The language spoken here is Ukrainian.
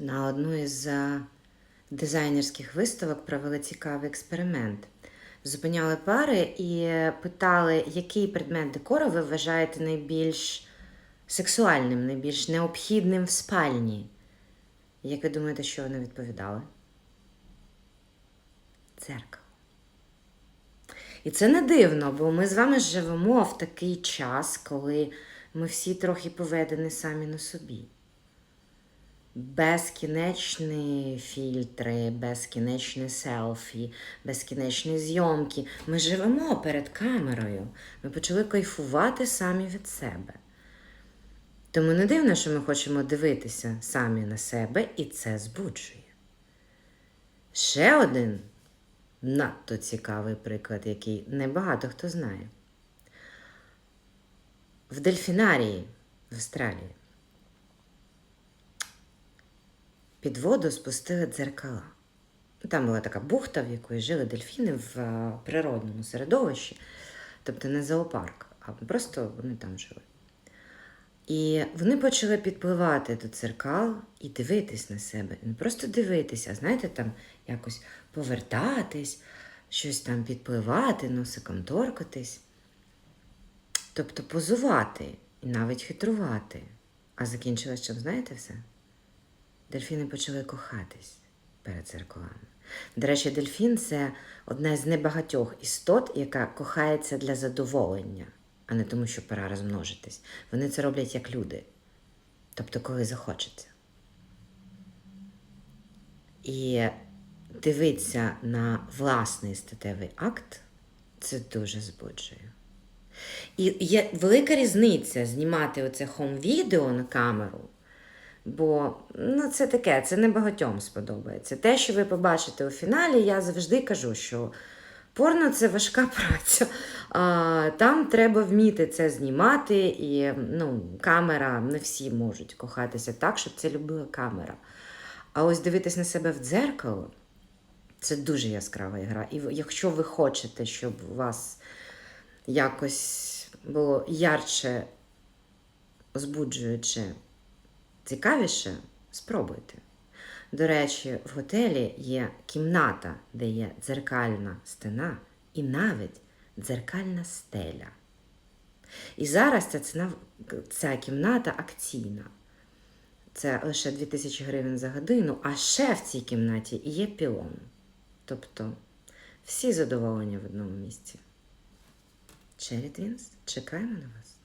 на одну із е, дизайнерських виставок провели цікавий експеримент. Зупиняли пари і питали, який предмет декору ви вважаєте найбільш сексуальним, найбільш необхідним в спальні. Як ви думаєте, що вони відповідали? Дзеркало. І це не дивно, бо ми з вами живемо в такий час, коли ми всі трохи поведені самі на собі. Безкінечні фільтри, безкінечні селфі, безкінечні зйомки. Ми живемо перед камерою. Ми почали кайфувати самі від себе. Тому не дивно, що ми хочемо дивитися самі на себе, і це збуджує. Ще один надто цікавий приклад, який небагато хто знає. В дельфінарії в Австралії під воду спустили дзеркала. Там була така бухта, в якої жили дельфіни в е, природному середовищі, тобто не зоопарк, а просто вони там жили. І вони почали підпливати до дзеркал і дивитись на себе. Не просто дивитися, а знаєте, там якось повертатись, щось там підпливати, носиком торкатись. Тобто позувати і навіть хитрувати. А закінчилось чим, знаєте все? Дельфіни почали кохатись перед дзеркалами. До речі, дельфін це одна з небагатьох істот, яка кохається для задоволення, а не тому, що пора розмножитись. Вони це роблять як люди. Тобто, коли захочеться. І дивитися на власний статевий акт це дуже збуджує. І є велика різниця знімати оце хом-відео на камеру. Бо ну, це таке, це не багатьом сподобається. Те, що ви побачите у фіналі, я завжди кажу, що порно це важка праця. А, Там треба вміти це знімати, і ну, камера не всі можуть кохатися так, щоб це любила камера. А ось дивитись на себе в дзеркало це дуже яскрава ігра. І якщо ви хочете, щоб у вас якось було ярче, збуджуюче, цікавіше, спробуйте. До речі, в готелі є кімната, де є дзеркальна стіна і навіть дзеркальна стеля. І зараз ця, ціна, ця кімната акційна. Це лише 2000 гривень за годину, а ще в цій кімнаті є пілон. Тобто всі задоволені в одному місці. Черрі Твінс, чекаємо на вас.